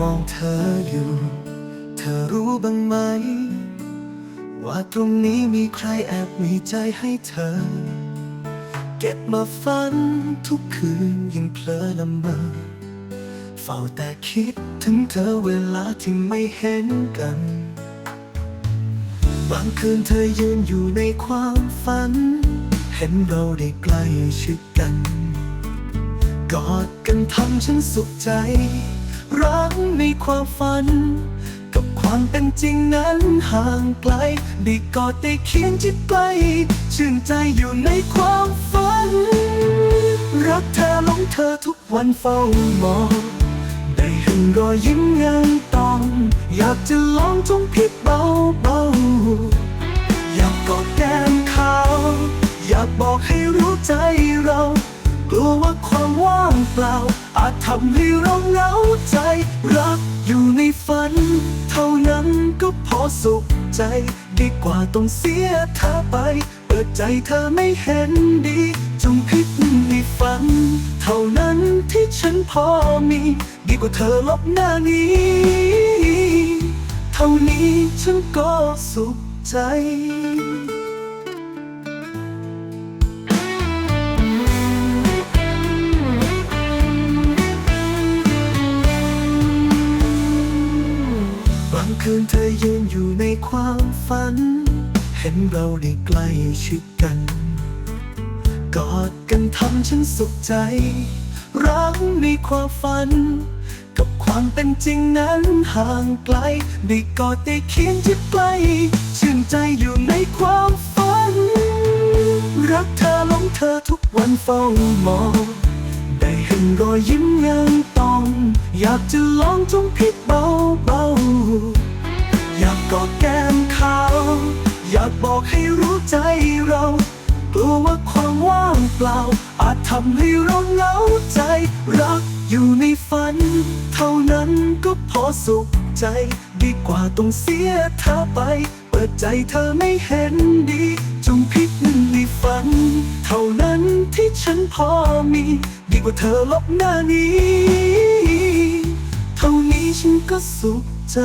มองเธออยู่ เธอรู้บ้างไหม ว่าตรงนี้มีใครแอบมีใจให้เธอ เก็บมาฝันทุกคืนยิ่งเพลอละเมอเฝ้าแต่คิดถึงเธอเวลาที่ไม่เห็นกัน บางคืนเธอยืนอยู่ในความฝัน เห็นเราได้ใกล้ชิดกัน กอดกันทำฉันสุขใจ รักในความฝัน กับความเป็นจริงนั้นห่างไกลได้กอดได้เคียงจิตใกล้ชื่นใจอยู่ในความฝัน รักเธอหลงเธอทุกวันเฝ้ามองได้เห็นรอยยิ้มเงินตอง อยากจะลองจงพิดเบาเบาๆอยากกอดแก้มเขา อยากบอกให้รู้ใจเรา กลัวว่าความว่างเปล่า อาจทำให้เราเหงาใจ รักอยู่ในฝัน เท่านั้นก็พอสุขใจ ดีกว่าต้องเสียเธอไป เปิดใจเธอไม่เห็นดี จงพิดในฝัน เท่านั้นที่ฉันพอมี ดีกว่าเธอลบหน้านี้ เท่านี้ฉันก็สุขใจ คืนเธอยืนอยู่ในความฝัน เห็นเราได้ใกล้ชิดกัน กอดกันทำฉันสุขใจ รักในความฝัน กับความเป็นจริงนั้นห่างไกลได้กอดได้เคียงจิตใกล้ชื่นใจอยู่ในความฝัน รักเธอหลงเธอทุกวันเฝ้ามองได้เห็นรอยยิ้มยังต้อง อยากจะลองจงพิดเบาเบา กอดแก้มขาวอยากบอกให้รู้ใจเรากลัวว่าความว่างเปล่า อาจทำให้เราเหงาใจ รักอยู่ในฝัน เท่านั้นก็พอสุขใจ ดีกว่าต้องเสียเธอไป เปิดใจเธอไม่เห็นดี จงพิกในฝัน เท่านั้นที่ฉันพอมี ดีกว่าเธอลบหน้านี้ เท่านี้ฉันก็สุขใจ